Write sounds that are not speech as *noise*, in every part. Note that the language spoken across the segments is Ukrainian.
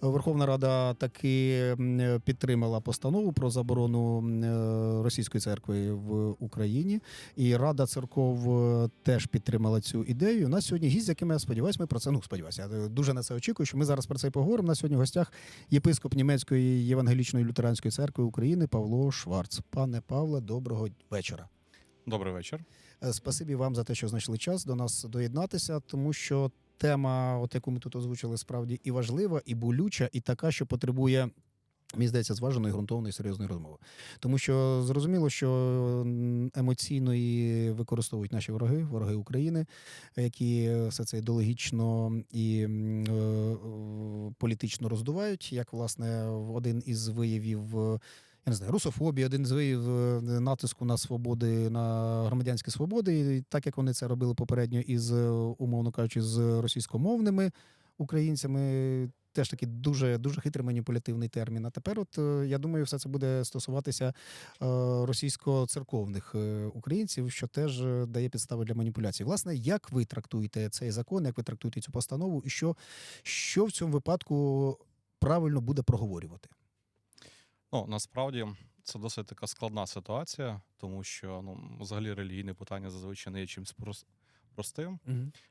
Верховна Рада таки підтримала постанову про заборону е, російської церкви в Україні, і Рада церков е, теж підтримала цю ідею. У нас сьогодні гість, з яким я сподіваюся, ми про це ну сподіваюся. Я дуже на це очікую. Що ми зараз про це і поговоримо. У нас сьогодні в гостях єпископ німецької євангелічної лютеранської церкви України Павло Шварц. Пане Павле, доброго вечора. Добрий вечір. Е, Спасибі вам за те, що знайшли час до нас доєднатися, тому що тема, от яку ми тут озвучили, справді і важлива, і болюча, і така, що потребує. Мені здається, зваженої, ґрунтовної, серйозної розмови. Тому що зрозуміло, що емоційно її використовують наші вороги, вороги України, які все це ідеологічно і е, е, політично роздувають, як власне один із виявів. Я не знаю, русофобії, один з виявів е, натиску на свободи, на громадянські свободи, і так як вони це робили попередньо із, е, умовно кажучи, з російськомовними українцями, теж такий дуже дуже хитрий маніпулятивний термін. А тепер, от е, я думаю, все це буде стосуватися російсько-церковних українців, що теж дає підстави для маніпуляцій. Власне, як ви трактуєте цей закон, як ви трактуєте цю постанову, і що, що в цьому випадку правильно буде проговорювати? Ну насправді це досить така складна ситуація, тому що ну взагалі релігійне питання зазвичай не є чимось прос- простим.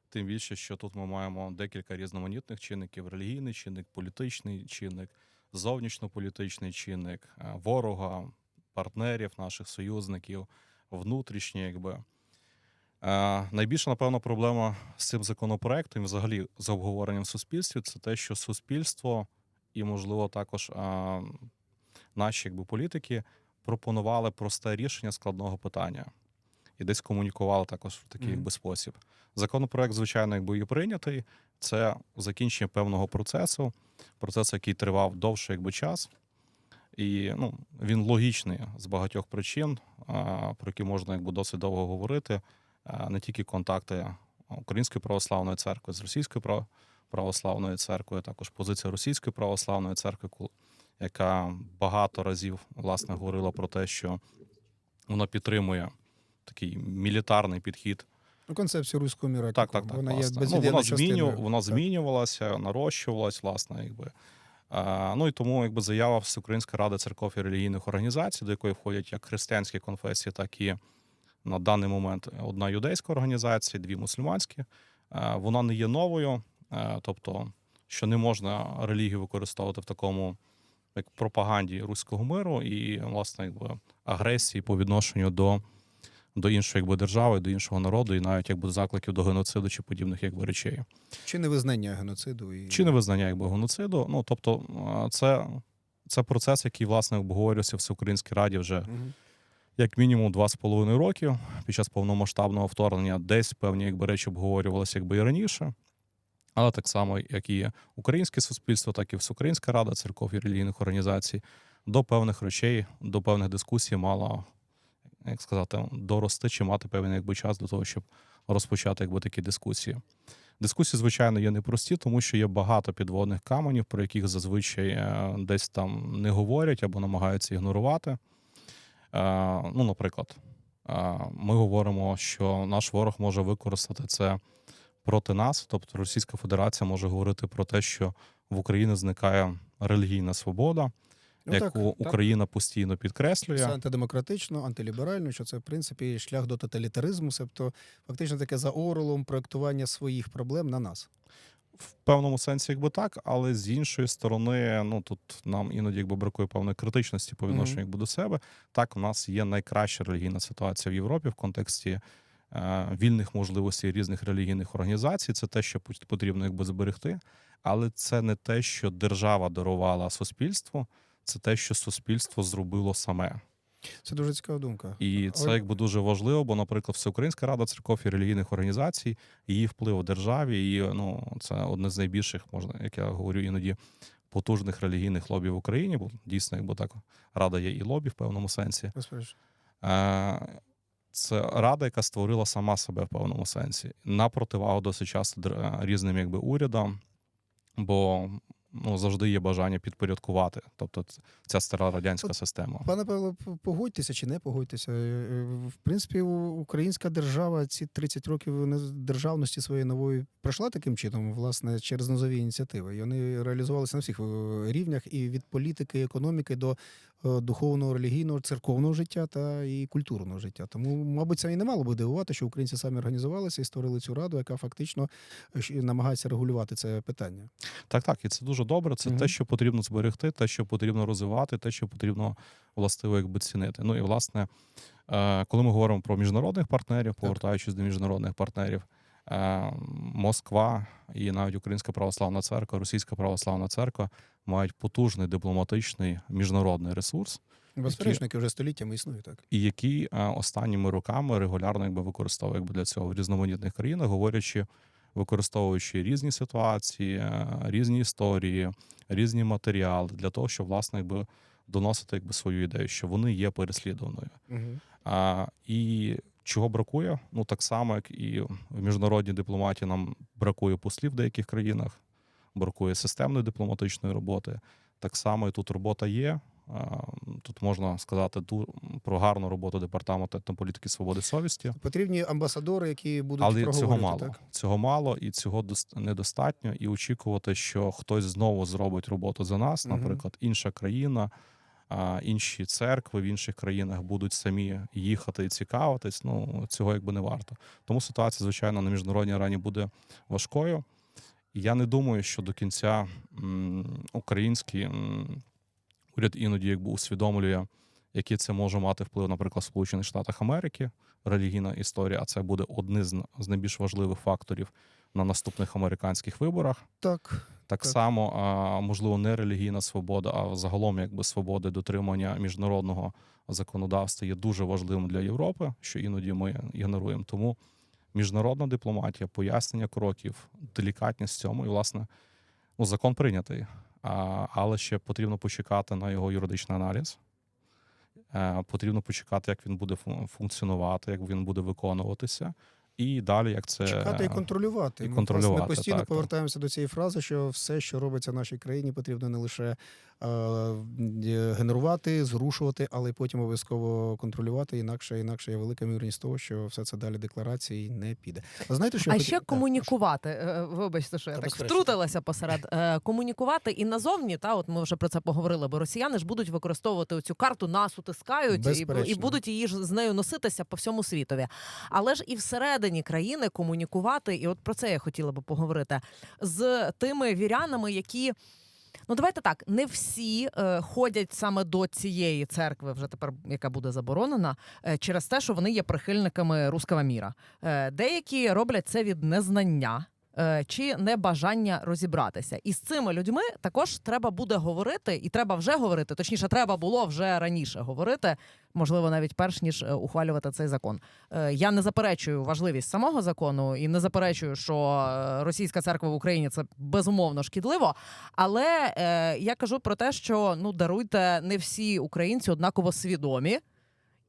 Тим більше, що тут ми маємо декілька різноманітних чинників: релігійний чинник, політичний чинник, зовнішньополітичний чинник, е, ворога, партнерів, наших союзників, внутрішні, якби. Е, найбільша, напевно, проблема з цим законопроектом, і взагалі з обговоренням в суспільстві, це те, що суспільство і, можливо, також е, наші якби, політики пропонували просте рішення складного питання і десь комунікували також в такий Мгм. якби, спосіб. Законопроект, звичайно, якби і прийнятий. Це закінчення певного процесу, процес, який тривав довше якби, час. І ну, він логічний з багатьох причин, про які можна якби, досить довго говорити. Не тільки контакти Української православної церкви з Російською прав- православною церквою, також позиція Російської православної церкви, яка багато разів власне говорила про те, що вона підтримує такий мілітарний підхід Ну, концепцію руського міра. так, так, так. Вона є. Ну, вона, зміню, вона Так. змінювалася, нарощувалась, власне, якби. А, ну і тому якби заява Всеукраїнської ради церков і релігійних організацій, до якої входять як християнські конфесії, так і на даний момент одна юдейська організація, дві мусульманські. а, Вона не є новою, а, тобто, що не можна релігію використовувати в такому як пропаганді руського миру і, власне, якби агресії по відношенню до до іншої якби держави, до іншого народу, і навіть якби закликів до геноциду чи подібних якби речей. Чи невизнання геноциду і Чи невизнання якби геноциду? Ну тобто, це, це процес, який власне обговорювався в Всеукраїнській раді вже Мгм. як мінімум два з половиною роки під час повномасштабного вторгнення. Десь певні якби речі обговорювалися якби і раніше. Але так само, як і українське суспільство, так і Всеукраїнська рада церков і релігійних організацій до певних речей, до певних дискусій мала, як сказати, дорости чи мати певний якби час до того, щоб розпочати якби такі дискусії. Дискусії, звичайно, є непрості, тому що є багато підводних каменів, про яких зазвичай е, десь там не говорять або намагаються ігнорувати. Е, Ну, наприклад, е, ми говоримо, що наш ворог може використати це проти нас, тобто Російська Федерація може говорити про те, що в Україні зникає релігійна свобода, Ну, яку так. Україна постійно підкреслює. Це антидемократично, антиліберально, що це в принципі шлях до тоталітаризму, тобто фактично таке за орелом проектування своїх проблем на нас. В певному сенсі, якби так, але з іншої сторони, ну тут нам іноді якби бракує певної критичності по відношенню Мгм. якби до себе. Так, у нас є найкраща релігійна ситуація в Європі в контексті вільних можливостей різних релігійних організацій. Це те, що потрібно якби зберегти, але це не те, що держава дарувала суспільству, це те, що суспільство зробило саме. Це дуже цікава думка. І це якби дуже важливо, бо, наприклад, Всеукраїнська рада церков і релігійних організацій, її вплив у державі, і ну це одне з найбільших, можна, як я говорю, іноді потужних релігійних лобів в Україні, бо дійсно, якби так рада є і лобі в певному сенсі. Безперечно. Е, Це рада, яка створила сама себе в певному сенсі на противагу досить часто різним якби урядам. Бо ну завжди є бажання підпорядкувати. Тобто, ця стара радянська От система. Пане Павло, погодьтеся чи не погодьтеся. Е, е, В принципі, українська держава ці 30 років державності своєї нової пройшла таким чином, власне, через низові ініціативи. І вони реалізувалися на всіх е, рівнях і від політики, економіки до е, духовного, релігійного, церковного життя та і культурного життя. Тому, мабуть, це і не мало би дивувати, що українці самі організувалися і створили цю раду, яка фактично е, намагається регулювати це питання. Так, так, і це дуже добре. Це Мгм. те, що потрібно зберегти, те, що потрібно розвивати, те, що потрібно властиво якби цінити. Ну і власне, е, коли ми говоримо про міжнародних партнерів, повертаючись до міжнародних партнерів, е, Москва і навіть Українська православна церква, Російська православна церква мають потужний дипломатичний міжнародний ресурс, Безперечно, який вже століттями існує так. і який е, останніми роками регулярно якби використовує якби для цього в різноманітних країнах, говорячи, використовуючи різні ситуації, е, різні історії, різні матеріали для того, щоб власне якби доносити якби свою ідею, що вони є переслідуваною. Угу. А, і чого бракує? Ну так само, як і в міжнародній дипломатії нам бракує послів в деяких країнах, бракує системної дипломатичної роботи. Так само і тут робота є. Тут можна сказати про гарну роботу департаменту етнополітики свободи совісті, Потрібні амбасадори, які будуть але цього мало. Так? Цього мало і цього дос- недостатньо. І очікувати, що хтось знову зробить роботу за нас, наприклад, інша країна, а, інші церкви в інших країнах будуть самі їхати і цікавитись. Ну цього якби не варто. Тому ситуація, звичайно, на міжнародній арані буде важкою. Я не думаю, що до кінця український уряд іноді якби усвідомлює, який це може мати вплив, наприклад, в Сполучених Штатах Америки, релігійна історія, а це буде один з найбільш важливих факторів на наступних американських виборах. Так. Так, Так. само, а, можливо, не релігійна свобода, а загалом якби свободи дотримання міжнародного законодавства є дуже важливим для Європи, що іноді ми ігноруємо. Тому міжнародна дипломатія, пояснення кроків, делікатність цьому, і власне ну, закон прийнятий, а, але ще потрібно почекати на його юридичний аналіз. Е, Потрібно почекати, як він буде функціонувати, як він буде виконуватися, і далі як це Чекати і контролювати. і Ми, контролювати, власне, постійно так, так. повертаємося до цієї фрази, що все, що робиться в нашій країні, потрібно не лише е, е, генерувати, зрушувати, але й потім обов'язково контролювати. Інакше, інакше є велика ймовірність того, що все це далі декларації не піде. А знаєте, що А ще Так, комунікувати. е, Вибачте, що я Та, так втрутилася посеред Е, комунікувати і назовні. Та от ми вже про це поговорили, бо росіяни ж будуть використовувати цю карту, нас утискають і, і будуть її ж з нею носитися по всьому світові. Але ж і всередині країни комунікувати, і от про це я хотіла би поговорити з тими вірянами, які. Ну, давайте так, не всі е, ходять саме до цієї церкви, вже тепер яка буде заборонена, е, через те, що вони є прихильниками руского міра. Е, деякі роблять це від незнання. Е, Чи небажання розібратися, і з цими людьми також треба буде говорити, і треба вже говорити. Точніше, треба було вже раніше говорити, можливо, навіть перш ніж е, ухвалювати цей закон. Е, Я не заперечую важливість самого закону і не заперечую, що російська церква в Україні це безумовно шкідливо. Але я кажу про те, що ну даруйте, не всі українці однаково свідомі.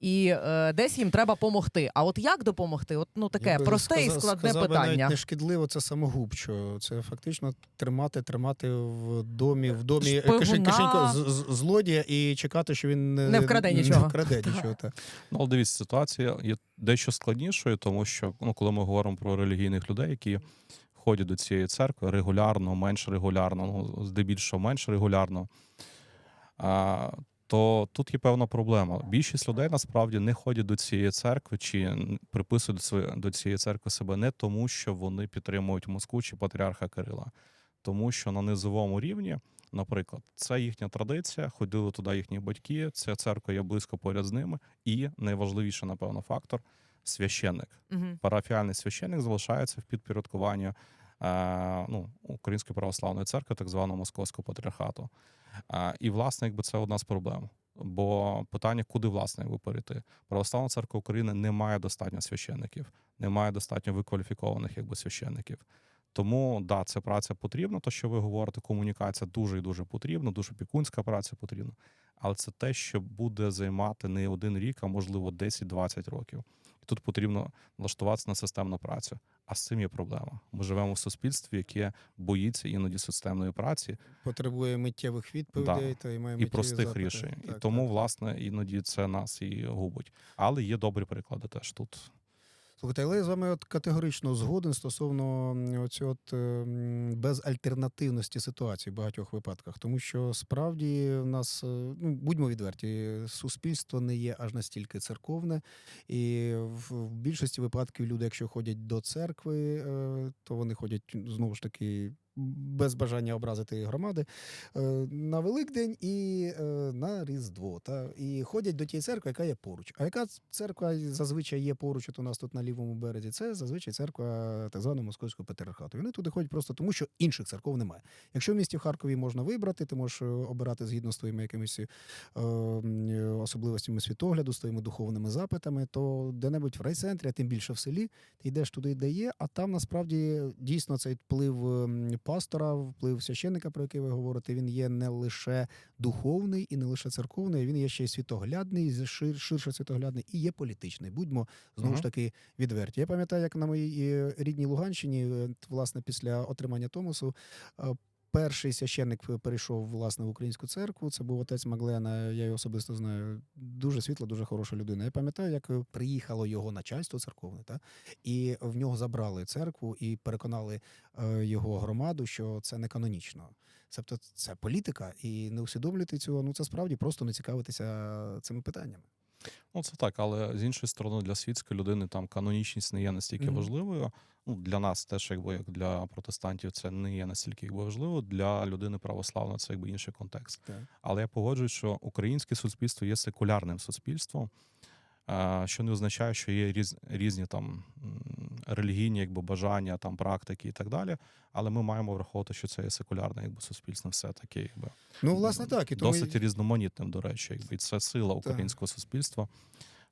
І е, десь їм треба допомогти. А от як допомогти? От ну таке Я би просте і складне сказав би, навіть питання. не шкідливо, це самогубчо. Це фактично тримати, тримати в домі, в домі Шпигуна. кишень, кишенько з- з- злодія і чекати, що він не, Не вкраде нічого. Не вкраде нічого *laughs* так. Ну, але дивіться, ситуація є дещо складнішою, тому що ну, коли ми говоримо про релігійних людей, які ходять до цієї церкви регулярно, менш регулярно, ну, здебільшого менш регулярно, а, то тут є певна проблема. Більшість людей насправді не ходять до цієї церкви чи приписують до цієї церкви себе не тому, що вони підтримують Москву чи патріарха Кирила, тому що на низовому рівні. Наприклад, це їхня традиція, ходили туди їхні батьки, ця церква є близько поряд з ними, і найважливіший, напевно, фактор священник. Мгм. Парафіальний священник залишається в підпорядкуванні ну, Української православної церкви, так званого Московського патріархату. Е, і, власне, якби це одна з проблем. Бо питання, куди власне якби перейти. Православна церква України не має достатньо священників, не має достатньо викваліфікованих якби священників. Тому да, це праця потрібна, то що ви говорите, комунікація дуже і дуже потрібна, дуже пікунська праця потрібна. але це те, що буде займати не один рік, а можливо 10-20 років. І тут потрібно влаштуватися на системну працю. А з цим є проблема. Ми живемо в суспільстві, яке боїться іноді системної праці Потребує миттєвих відповідей та і має і простих запити. рішень. Так, і тому, так. власне, іноді це нас і губить. Але є добрі приклади теж тут. Слухайте, але я з вами от категорично згоден стосовно оцього е, безальтернативності ситуації в багатьох випадках. Тому що справді в нас, е, ну будьмо відверті, суспільство не є аж настільки церковне, і в більшості випадків люди, якщо ходять до церкви, е, то вони ходять знову ж таки. Без бажання образити громади е, на Великдень і е, на Різдво. Та і ходять до тієї церкви, яка є поруч. А яка церква зазвичай є поруч? От у нас тут на лівому березі? Це зазвичай церква так званого московського патріархату. Вони туди ходять просто тому, що інших церков немає. Якщо в місті Харкові можна вибрати, ти можеш е, обирати згідно з твоїми якимись е, особливостями світогляду, з твоїми духовними запитами, то де-небудь в райцентрі, а тим більше в селі, ти йдеш туди, де є, а там насправді дійсно цей вплив пастора, вплив священника, про який ви говорите, він є не лише духовний і не лише церковний, він є ще й світоглядний, шир, ширше світоглядний і є політичний. Будьмо знову ж таки відверті. Я пам'ятаю, як на моїй е, рідній Луганщині, е, власне, після отримання Томосу. Е, Перший священник перейшов власне в українську церкву. Це був отець Маглена. Я його особисто знаю. Дуже світла, дуже хороша людина. Я пам'ятаю, як е, приїхало його начальство церковне, та і в нього забрали церкву і переконали е, його громаду, що це не канонічно. Тобто це політика, і не усвідомлювати цього. Ну це справді просто не цікавитися цими питаннями. Ну, це так, але з іншої сторони, для світської людини там канонічність не є настільки Мгм. важливою. Ну, для нас теж, якби як для протестантів, це не є настільки якби важливо. Для людини православної це якби інший контекст. Так. Але я погоджуюсь, що українське суспільство є секулярним суспільством, що не означає, що є різ, різні там релігійні якби, бажання, там, практики і так далі. Але ми маємо враховувати, що це є секулярне якби, суспільство, все таке, якби Ну, власне, так. І тому... досить різноманітним, до речі, якби і це сила українського суспільства.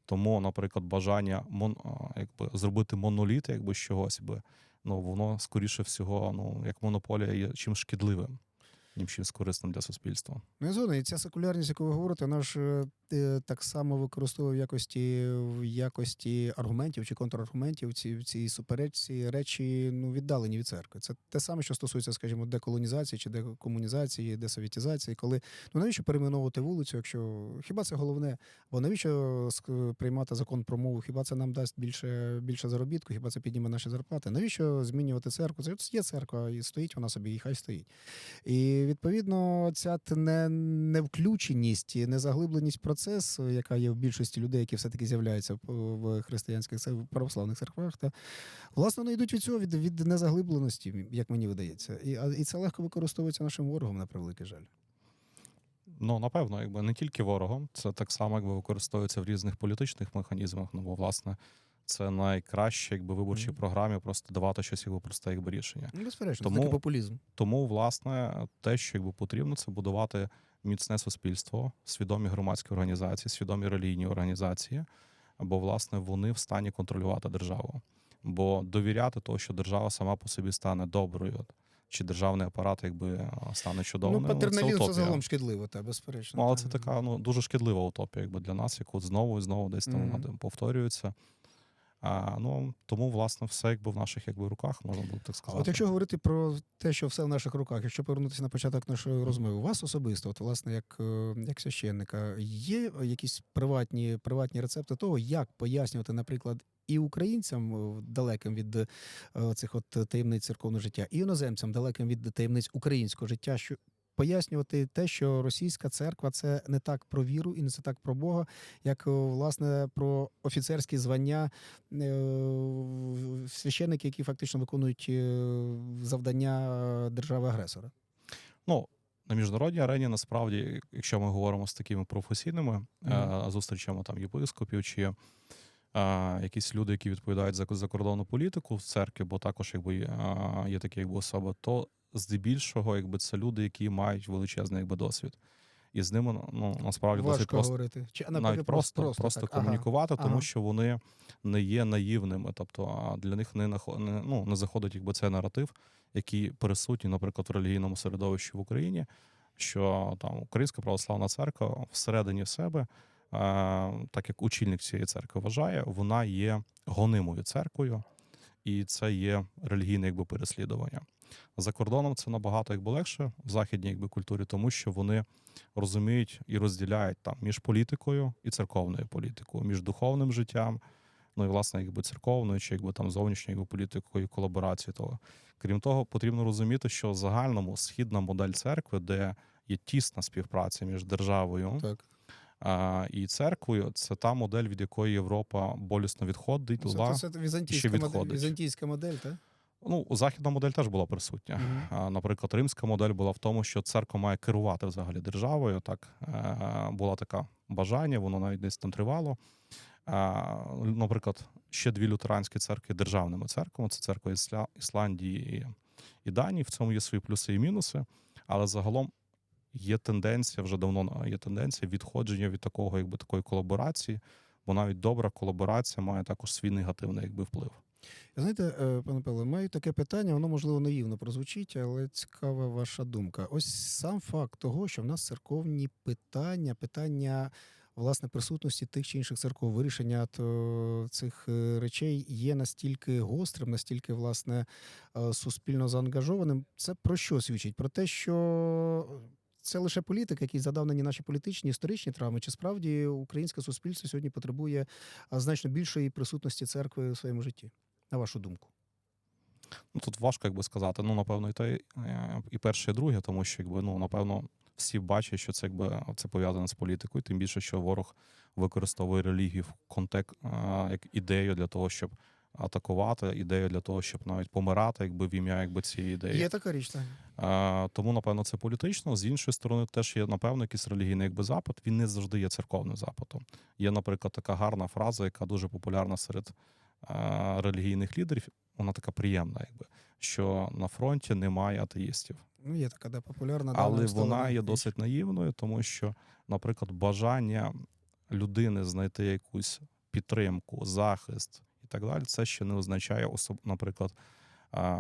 Тому, наприклад, бажання мон, якби, зробити моноліт, якби з чогось би, ну воно скоріше всього, ну як монополія є чим шкідливим, ніж чимось корисним для суспільства. Ну, я згоден. І ця секулярність, яку ви говорите, вона ж е, е, так само використовує в якості, в якості аргументів чи контраргументів ці, в цій суперечці речі ну, віддалені від церкви. Це те саме, що стосується, скажімо, деколонізації чи декомунізації, десовітізації, коли ну навіщо перейменовувати вулицю, якщо хіба це головне? Бо навіщо приймати закон про мову? Хіба це нам дасть більше, більше заробітку? Хіба це підніме наші зарплати? Навіщо змінювати церкву? Це є церква, і стоїть вона собі, і хай стоїть. І відповідно, ця невключеність, і незаглибленість в процес, яка є в більшості людей, які все-таки з'являються в- християнських православних церквах, та власне вони йдуть від цього, від, від незаглибленості, як мені видається. І, і це легко використовується нашим ворогом, на превеликий жаль. Ну, напевно, якби не тільки ворогом, це так само якби використовується в різних політичних механізмах. Ну, бо, власне, це найкраще, якби виборчій Мгм. програмі просто давати щось якби просте якби рішення. Ну, безперечно, Тому- це такий популізм. Тому, власне, те, що якби потрібно, це будувати міцне суспільство, свідомі громадські організації, свідомі релігійні організації, бо, власне, вони в стані контролювати державу. Бо довіряти того, що держава сама по собі стане доброю, чи державний апарат якби стане чудовим. ну, це патерналізм це, утопія. загалом шкідливо, та безперечно. Ну, але та. це така ну дуже шкідлива утопія, якби для нас, яку знову і знову десь там Мгм. вона повторюється. А, ну тому, власне, все якби в наших якби руках, можна було так сказати. От якщо говорити про те, що все в наших руках, якщо повернутися на початок нашої розмови, у вас особисто, от власне, як, е, як священника, є якісь приватні, приватні рецепти того, як пояснювати, наприклад, і українцям е, далеким від е, цих от таємниць церковного життя, і іноземцям далеким від таємниць українського життя, що пояснювати те, що російська церква це не так про віру і не це так про Бога, як е, власне про офіцерські звання е, священники, які фактично виконують е, завдання е, держави-агресора. Ну на міжнародній арені, насправді, якщо ми говоримо з такими професійними е, зустрічами там єпископів чи якісь люди, які відповідають за закордонну політику в церкві, бо також якби є, є такі якби особи, то здебільшого, якби це люди, які мають величезний якби досвід. І з ними ну насправді досить просто говорити. Чи навіть просто, просто? Ага. комунікувати, тому ага. що вони не є наївними. Тобто, для них не ну, не заходить якби цей наратив, який присутній, наприклад, в релігійному середовищі в Україні. що там Українська православна церква всередині себе, е, так як очільник цієї церкви вважає, вона є гонимою церквою, і це є релігійне якби переслідування. За кордоном це набагато якби легше в західній якби культурі, тому що вони розуміють і розділяють там між політикою і церковною політикою, між духовним життям, ну і власне якби церковною чи якби там зовнішньою якби політикою колаборації. Того крім того, потрібно розуміти, що в загальному східна модель церкви, де є тісна співпраця між державою Так. а, і церквою, це та модель, від якої Європа болісно відходить. Це, це, це візантійська, модель, відходить. візантійська модель, так? Ну, західна модель теж була присутня. Мгм. А, Наприклад, римська модель була в тому, що церква має керувати взагалі державою. Так Е, була така бажання, воно навіть десь там тривало. Наприклад, ще дві лютеранські церкви державними церквами. Це церква Ісландії і, і Данії. В цьому є свої плюси і мінуси, але загалом є тенденція, вже давно є тенденція відходження від такого, якби такої колаборації, бо навіть добра колаборація має також свій негативний якби вплив. Знаєте, е, пане Павле, маю таке питання, воно можливо наївно прозвучить, але цікава ваша думка. Ось сам факт того, що в нас церковні питання, питання власне присутності тих чи інших церков, вирішення то, цих е, речей є настільки гострим, настільки власне е, суспільно заангажованим. Це про що свідчить? Про те, що. Це лише політика, який задав на наші політичні історичні травми. Чи справді українське суспільство сьогодні потребує значно більшої присутності церкви у своєму житті? На вашу думку? Ну, тут важко якби сказати. Ну, напевно, і те, е, і перше, і друге, тому що якби, ну, напевно, всі бачать, що це якби це пов'язане з політикою, тим більше, що ворог використовує релігію в контекст як ідею для того, щоб атакувати, ідею для того, щоб навіть помирати, якби в ім'я якби цієї ідеї. Є така річ, так. Е, Тому, напевно, це політично. З іншої сторони, теж є, напевно, якийсь релігійний якби запит. Він не завжди є церковним запитом. Є, наприклад, така гарна фраза, яка дуже популярна серед е, релігійних лідерів. Вона така приємна, якби що на фронті немає атеїстів. Ну, є така, да, популярна. Але вона є досить наївною, тому що, наприклад, бажання людини знайти якусь підтримку, захист і так далі, це ще не означає особ, наприклад,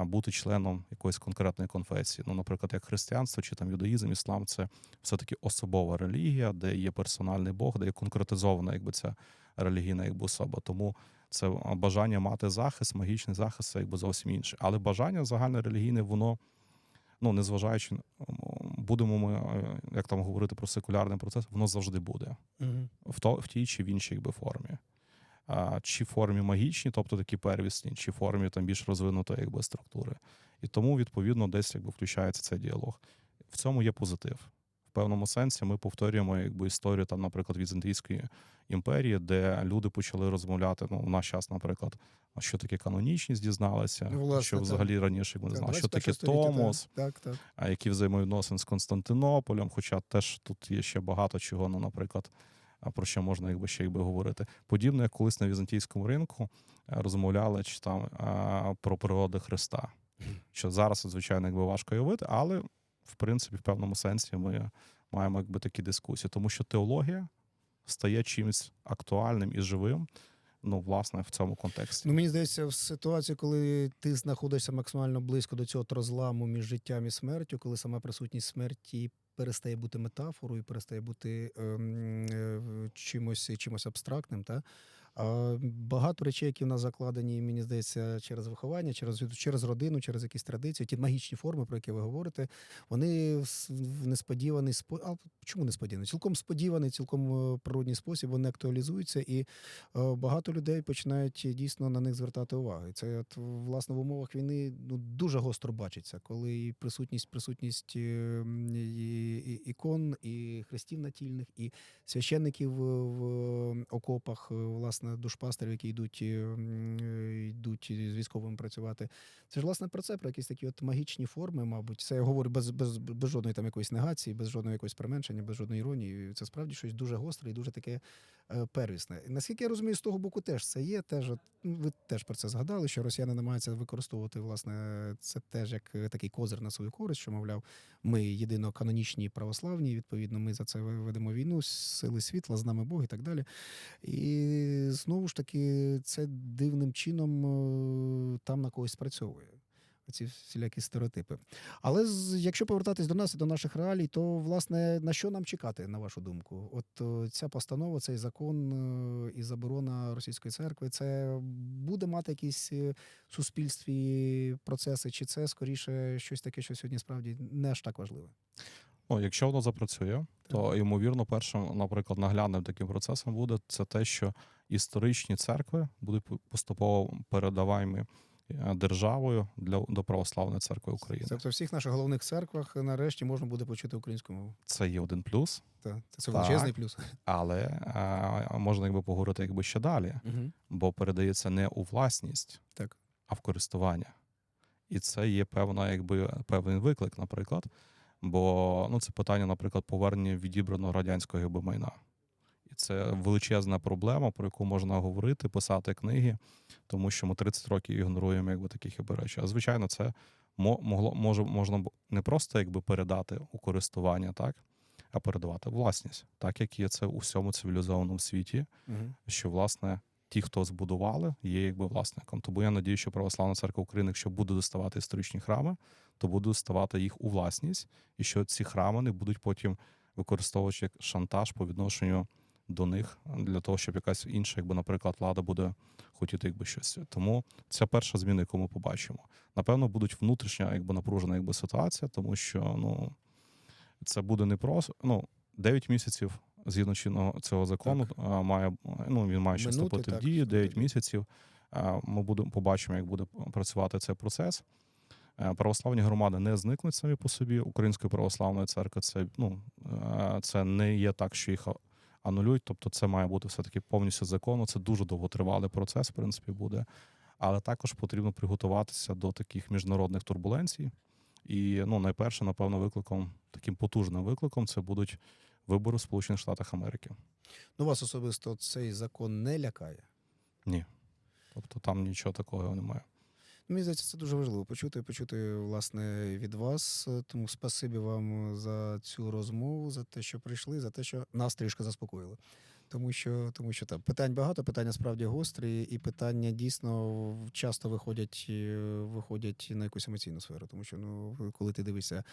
бути членом якоїсь конкретної конфесії. Ну, наприклад, як християнство чи там юдаїзм, іслам це все-таки особова релігія, де є персональний Бог, де є конкретизована якби ця релігійна якби особа. Тому це бажання мати захист, магічний захист, це якби зовсім інше. Але бажання загальне релігійне, воно. Ну, незважаючи, будемо ми, е, як там говорити про секулярний процес, воно завжди буде Мгм. в, то, в тій чи в іншій якби, формі. А, чи формі магічні, тобто такі первісні, чи формі там більш розвинутої якби, структури. І тому, відповідно, десь якби, включається цей діалог. В цьому є позитив. Певному сенсі ми повторюємо якби, історію, там, наприклад, Візантійської імперії, де люди почали розмовляти. Ну, в наш час, наприклад, що таке канонічність дізналися, Ну, власне, що так. взагалі раніше ми не знали, що таке. Томос, Так, так. а які взаємовідносини з Константинополем. Хоча теж тут є ще багато чого, ну, наприклад, а, про що можна якби ще якби говорити. Подібно, як колись на візантійському ринку розмовляли чи там про природи Христа. Що зараз, звичайно, якби важко уявити, але в принципі, в певному сенсі ми маємо якби такі дискусії, тому що теологія стає чимось актуальним і живим. Ну, власне, в цьому контексті. Ну, мені здається, в ситуації, коли ти знаходишся максимально близько до цього розламу між життям і смертю, коли сама присутність смерті перестає бути метафорою, перестає бути ем, е, чимось, чимось абстрактним. Та? Багато речей, які в нас закладені, мені здається, через виховання, через, через родину, через якісь традиції, ті магічні форми, про які ви говорите, вони в несподіваний спо... Чому несподіваний? Цілком сподіваний, цілком е, природній спосіб вони актуалізуються, і е, багато людей починають дійсно на них звертати увагу. І це от, власне в умовах війни ну дуже гостро бачиться, коли і присутність, присутність е, і, ікон, і хрестів натільних, і священників в, окопах, е, власне, душпастерів, які йдуть, е, е, йдуть з військовими працювати. Це ж власне про це, про якісь такі от магічні форми, мабуть. Це я говорю без, без, без жодної там якоїсь негації, без жодної якоїсь применшення, без жодної іронії. Це справді щось дуже гостре і дуже таке первісне. Наскільки я розумію, з того боку теж це є. Теж ну, ви теж про це згадали, що росіяни намагаються використовувати власне це теж як е, такий козир на свою користь, що мовляв, ми єдино канонічні православні. Відповідно, ми за це ведемо війну, сили світла, з нами Бог і так далі. І знову ж таки, це дивним чином е, там на когось спрацьовує. Ці всілякі стереотипи. Але з, якщо повертатись до нас і до наших реалій, то власне на що нам чекати, на вашу думку? От ця постанова, цей закон е, і заборона російської церкви, це буде мати якісь е, в суспільстві процеси, чи це скоріше щось таке, що сьогодні справді не аж так важливе? Ну, якщо воно запрацює, то ймовірно, першим, наприклад, наглядним таким процесом буде це те, що історичні церкви будуть поступово передаваємі е, державою для до православної церкви України. Тобто в всіх наших головних церквах нарешті можна буде почути українську мову. Це є один плюс, Так, це, величезний плюс. але е, можна якби поговорити якби ще далі, Угу. бо передається не у власність, Так. а в користування. І це є певна, якби певний виклик, наприклад. Бо ну, це питання, наприклад, повернення відібраного радянського майна. Це величезна проблема, про яку можна говорити, писати книги, тому що ми 30 років ігноруємо якби, таких речей. А звичайно, це мо- могло, може, можна не просто якби, передати у користування, так, а передавати власність, так як є це у всьому цивілізованому світі Угу. що власне ті, хто збудували, є якби власником. Тому я надію, що Православна церква України, якщо буде доставати історичні храми, то буде доставати їх у власність, і що ці храми не будуть потім використовувати як шантаж по відношенню до них для того, щоб якась інша, якби, наприклад, влада буде хотіти якби щось. Тому це перша зміна, яку ми побачимо. Напевно, будуть внутрішня, якби напружена якби ситуація, тому що ну це буде не просто. Ну, 9 місяців згідно чинного цього закону а, має ну він має ще вступити в дію 9 вступити. місяців. Ми будемо побачимо, як буде працювати цей процес. Е, Православні громади не зникнуть самі по собі. Української православної церкви це ну е, це не є так, що їх анулюють. Тобто, це має бути все таки повністю законно. Це дуже довготривалий процес, в принципі, буде. Але також потрібно приготуватися до таких міжнародних турбуленцій. І ну, найперше, напевно, викликом, таким потужним викликом, це будуть вибори в Сполучених Штатах Америки. Ну, вас особисто цей закон не лякає. Ні. Тобто там нічого такого немає. Мені здається, це дуже важливо почути, почути власне від вас. Тому спасибі вам за цю розмову, за те, що прийшли, за те, що нас трішки заспокоїли. Тому що, тому що там питань багато, питання справді гострі, і питання дійсно часто виходять, е, виходять на якусь емоційну сферу. Тому що ну, коли ти дивишся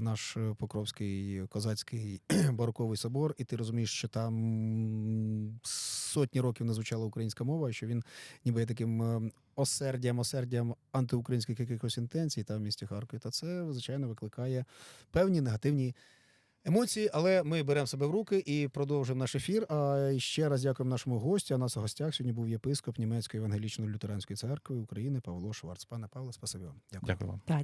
наш е, Покровський козацький *clears throat* бароковий собор, і ти розумієш, що там сотні років не звучала українська мова, що він ніби є таким е, осердям, осердям антиукраїнських якихось інтенцій там в місті Харкові. Та це, звичайно, викликає певні негативні емоції, але ми беремо себе в руки і продовжимо наш ефір. А ще раз дякуємо нашому гостю. А нас у гостях сьогодні був єпископ Німецької евангелічно-лютеранської церкви України Павло Шварц. Пане Павло, спасибі вам. Дякую. Дякую вам.